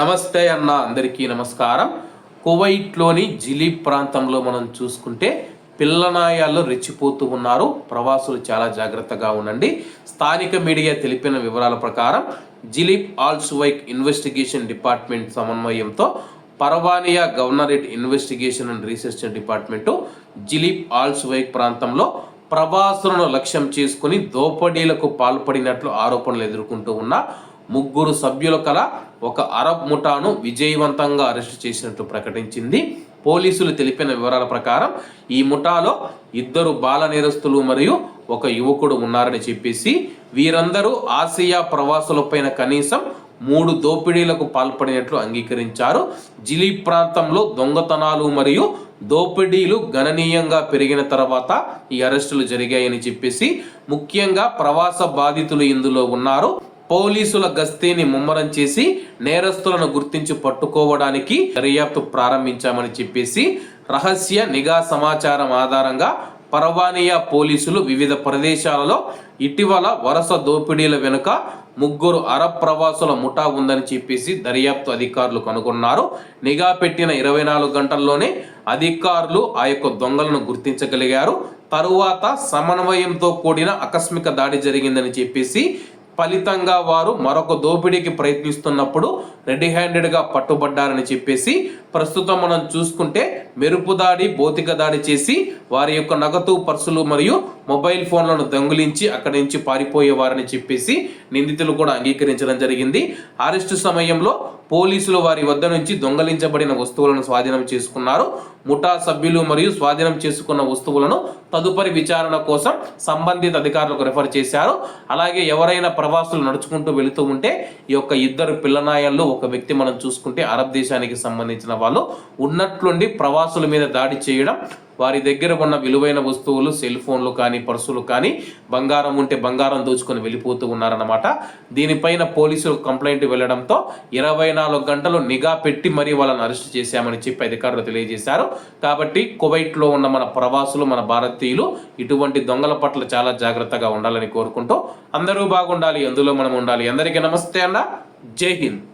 నమస్తే అన్న అందరికీ నమస్కారం. కువైట్లోని జిలీబ్ ప్రాంతంలో మనం చూసుకుంటే పిల్లనాయాల్లో రెచ్చిపోతూ ఉన్నారు. ప్రవాసులు చాలా జాగ్రత్తగా ఉండండి. స్థానిక మీడియా తెలిపిన వివరాల ప్రకారం జిలీబ్ ఆల్సువైక్ ఇన్వెస్టిగేషన్ డిపార్ట్మెంట్ సమన్వయంతో Farwaniya governorate investigation and research department Jleeb Al Shuyoukh ప్రాంతంలో ప్రవాసులను లక్ష్యం చేసుకుని దోపిడీలకు పాల్పడినట్లు ఆరోపణలు ఎదుర్కొంటూ ఉన్న ముగ్గురు సభ్యుల కల ఒక అరబ్ ముఠాను విజయవంతంగా అరెస్టు చేసినట్లు ప్రకటించింది. పోలీసులు తెలిపిన వివరాల ప్రకారం ఈ ముఠాలో ఇద్దరు బాల నేరస్తులు మరియు ఒక యువకుడు ఉన్నారని చెప్పేసి వీరందరూ ఆసియా ప్రవాసులపైన కనీసం మూడు దోపిడీలకు పాల్పడినట్లు అంగీకరించారు. జిలీ ప్రాంతంలో దొంగతనాలు మరియు దోపిడీలు గణనీయంగా పెరిగిన తర్వాత ఈ అరెస్టులు జరిగాయని చెప్పేసి ముఖ్యంగా ప్రవాస బాధితులు ఇందులో ఉన్నారు. పోలీసుల గస్తీని ముమ్మరం చేసి నేరస్తులను గుర్తించి పట్టుకోవడానికి దర్యాప్తు ప్రారంభించామని చెప్పేసి రహస్య నిఘా సమాచారం ఆధారంగా పరవానియా పోలీసులు వివిధ ప్రదేశాలలో ఇటీవల వరుస దోపిడీల వెనుక ముగ్గురు అరబ్ ప్రవాసుల ముఠా ఉందని చెప్పేసి దర్యాప్తు అధికారులు కనుగొన్నారు. నిఘా పెట్టిన ఇరవై నాలుగు గంటల్లోనే అధికారులు ఆ యొక్క దొంగలను గుర్తించగలిగారు. తరువాత సమన్వయంతో కూడిన ఆకస్మిక దాడి జరిగిందని చెప్పేసి ఫలితంగా వారు మరొక దోపిడీకి ప్రయత్నిస్తున్నప్పుడు రెడీ హ్యాండెడ్గా పట్టుబడ్డారని చెప్పేసి ప్రస్తుతం మనం చూసుకుంటే మెరుపు దాడి భౌతిక దాడి చేసి వారి యొక్క నగదు పర్సులు మరియు మొబైల్ ఫోన్లను దొంగిలించి అక్కడి నుంచి పారిపోయేవారని చెప్పేసి నిందితులు కూడా అంగీకరించడం జరిగింది. అరెస్టు సమయంలో పోలీసులు వారి వద్ద నుంచి దొంగలించబడిన వస్తువులను స్వాధీనం చేసుకున్నారు. ముఠా సభ్యులు మరియు స్వాధీనం చేసుకున్న వస్తువులను తదుపరి విచారణ కోసం సంబంధిత అధికారులకు రెఫర్ చేశారు. అలాగే ఎవరైనా ప్రవాసులు నడుచుకుంటూ వెళుతూ ఉంటే ఈ యొక్క ఇద్దరు పిల్లనాయాల్లో ఒక వ్యక్తి మనం చూసుకుంటే అరబ్ దేశానికి సంబంధించిన వాళ్ళు. ఉన్నట్లుండి ప్రవాసుల మీద దాడి చేయడం వారి దగ్గర ఉన్న విలువైన వస్తువులు సెల్ ఫోన్లు కానీ పర్సులు కానీ బంగారం ఉంటే బంగారం దోచుకొని వెళ్ళిపోతూ ఉన్నారన్నమాట. దీనిపైన పోలీసులు కంప్లైంట్ వెళ్ళడంతో ఇరవై నాలుగు గంటలు నిఘా పెట్టి మరీ వాళ్ళని అరెస్ట్ చేశామని చెప్పి అధికారులు తెలియజేశారు. కాబట్టి కువైట్లో ఉన్న మన ప్రవాసులు మన భారతీయులు ఇటువంటి దొంగల పట్ల చాలా జాగ్రత్తగా ఉండాలని కోరుకుంటూ అందరూ బాగుండాలి అందులో మనం ఉండాలి. అందరికీ నమస్తే అన్న. జై హింద్.